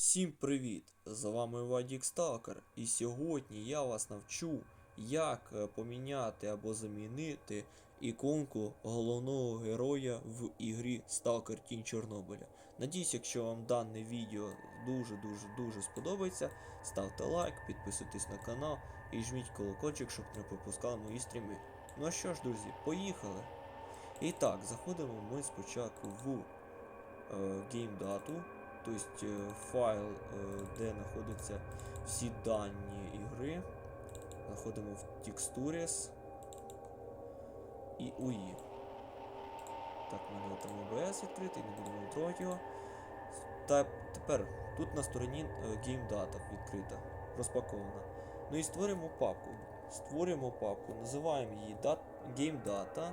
Всім привіт! З вами Вадік Сталкер, і сьогодні я вас навчу, як е, поміняти або замінити іконку головного героя в ігрі Stalker Тінь Чорнобиля. Надіюсь, якщо вам дане відео дуже-дуже дуже сподобається, ставте лайк, підписуйтесь на канал і жміть колокольчик, щоб не пропускали мої стріми. Ну що ж, друзі, поїхали! І так, заходимо ми спочатку в е, геймдату, тобто файл, е, де знаходяться всі дані ігри. Заходимо в Textures і UI. Так, мене там OBS відкритий, не будемо трогати його. Та тепер тут на стороні е, GameData відкрита, розпакована. Ну і створимо папку. Створюємо папку, називаємо її dat- GameData.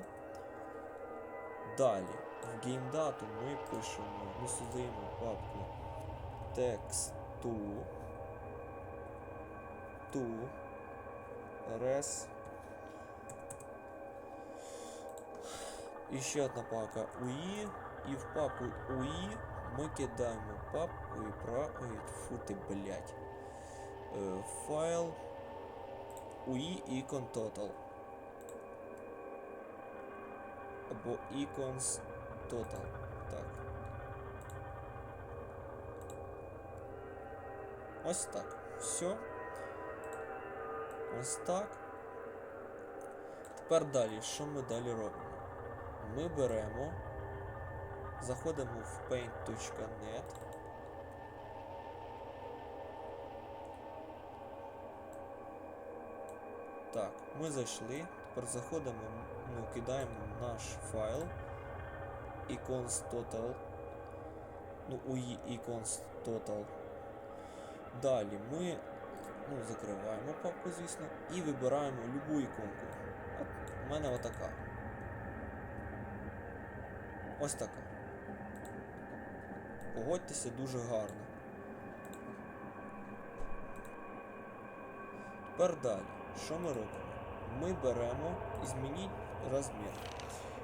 Далі в GameData ми пишемо, ми создаємо папку text2 to res і ще одна папка UI, і в папку UI ми кидаємо папку і про... Ой, фу ти, блядь. Е, файл UI icon total. Або icons total. Так. Ось так. Все. Ось так. Тепер далі, що ми далі робимо? Ми беремо, заходимо в paint.net. Так, ми зайшли. Тепер заходимо, ну, кидаємо наш файл icons total. Ну, UI icons total. Далі ми ну, закриваємо папку, звісно, і вибираємо любу іконку. От у мене отака. Ось така. Погодьтеся дуже гарно. Тепер далі. Що ми робимо? Ми беремо і змініть розмір.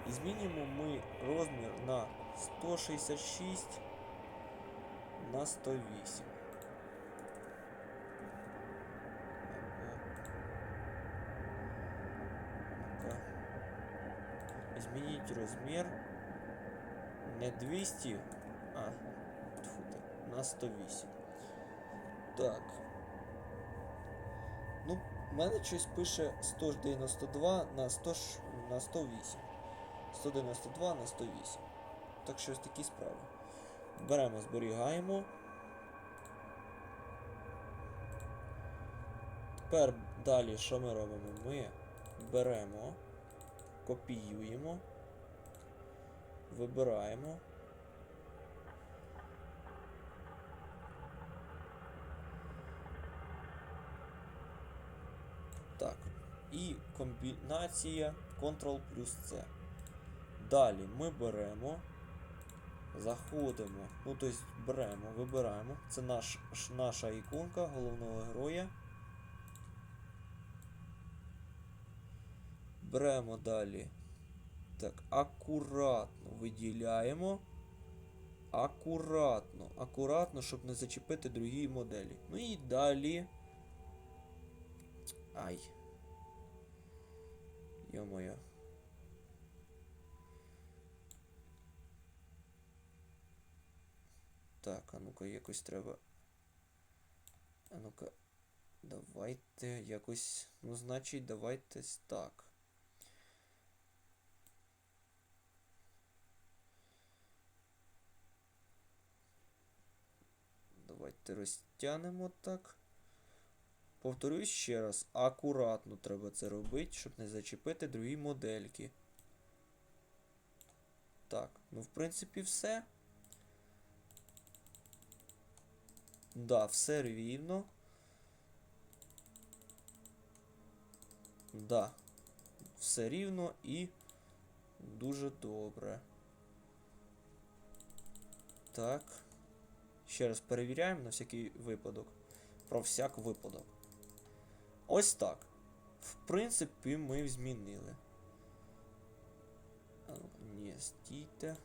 І змінюємо ми розмір на 166 на 108. Ну-ка. Змініть розмір не 200, а тьфу на 108. Так. Ну, в мене щось пише 192 на 100, на 108. 192 на 108. Так що ось такі справи. Беремо, зберігаємо. Тепер далі що ми робимо? Ми беремо, копіюємо, вибираємо. Так. І комбінація Ctrl плюс C. Далі ми беремо, заходимо, ну тобто беремо, вибираємо. Це наш, наша іконка головного героя. Беремо далі. Так, акуратно виділяємо. Акуратно, акуратно, щоб не зачепити другі моделі. Ну і далі. Ай. Йо-моє. Так, а ну-ка якось треба. А ну-ка. Давайте якось. Ну, значить, давайте так. Давайте розтягнемо так. Повторюсь ще раз, акуратно треба це робити, щоб не зачепити другі модельки. Так, ну в принципі все. Да, все рівно. Да. Все рівно і дуже добре. Так. Ще раз перевіряємо на всякий випадок. Про всяк випадок. Ось так. В принципі, ми змінили. Ні, стійте.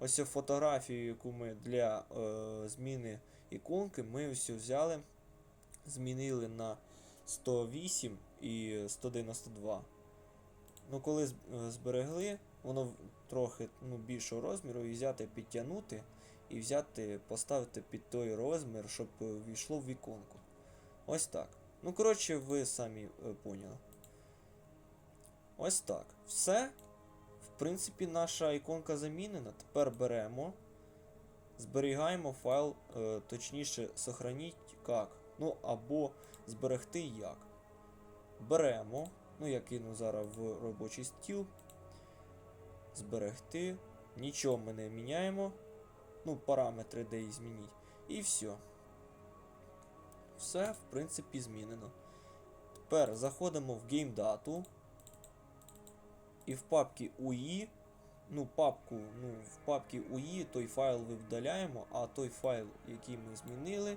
Ось фотографію, яку ми для е, зміни іконки ми ось взяли, змінили на 108 і 192. Ну, коли е, зберегли, воно трохи ну, більшого розміру, і взяти підтягнути, і взяти, поставити під той розмір, щоб е, війшло в іконку. Ось так. Ну, коротше, ви самі е, поняли. Ось так. Все. В принципі, наша іконка замінена. Тепер беремо, зберігаємо файл, е, точніше, сохраніть як. Ну, або зберегти як. Беремо. Ну, я кину зараз в робочий стіл. Зберегти. Нічого ми не міняємо. Ну, параметри де і змініть. І все. Все, в принципі, змінено. Тепер заходимо в GameData. І в папці UI. Ну, папку, ну, в папці UI той файл ви вдаляємо, а той файл, який ми змінили,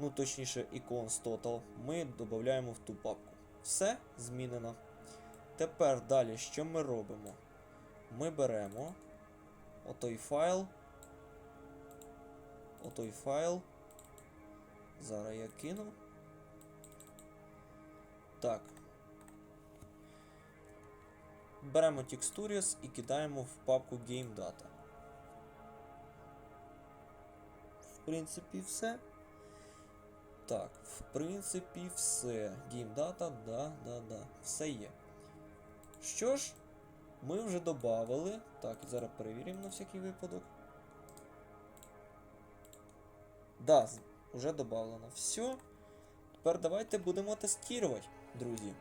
ну точніше icons total, ми додаємо в ту папку. Все змінено. Тепер далі, що ми робимо? Ми беремо отой файл. Отой файл. Зараз я кину. Так. Беремо Textures і кидаємо в папку Game Data. В принципі, все. Так, в принципі, все. Game Data, да, да, да. Все є. Що ж, ми вже додали. Так, і зараз перевіримо на всякий випадок. Да, вже додано. Все. Тепер давайте будемо тестувати, друзі.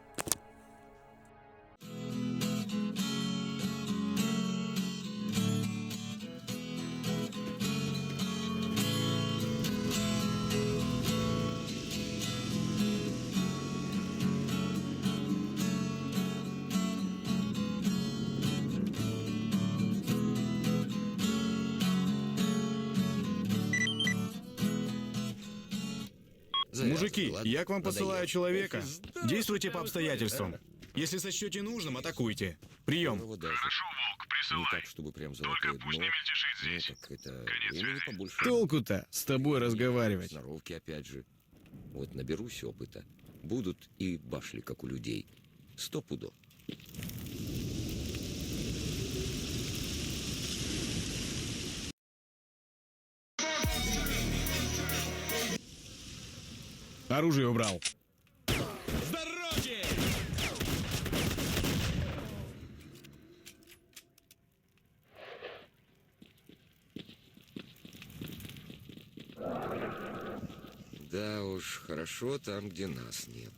Мужики, я к вам посылаю человека. Действуйте по обстоятельствам. Если сочтете нужным, атакуйте. Прием. Здорово даже. Не так, чтобы прям золотое дно. Ну, так это побольше. Толку-то с тобой разговаривать. Сноровки опять же. Вот наберусь опыта. Будут и башли, как у людей. Сто пудов. Оружие убрал. Да уж, хорошо там, где нас нет.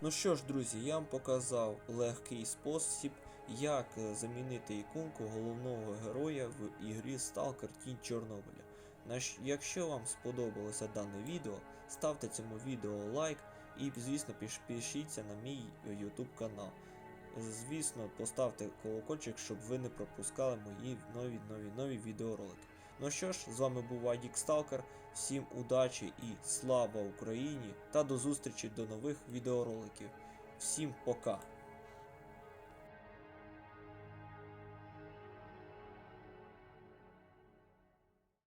Ну що ж, друзі, я вам показав легкий спосіб, як е, замінити іконку головного героя в ігрі Stalker Тінь Чорнобиля. Якщо вам сподобалося дане відео, ставте цьому відео лайк і, звісно, підпишіться на мій е, YouTube канал. Звісно, поставте колокольчик, щоб ви не пропускали мої нові нові нові відеоролики. Ну що ж, з вами був Адік Сталкер. Всім удачі і слава Україні! Та до зустрічі до нових відеороликів. Всім пока!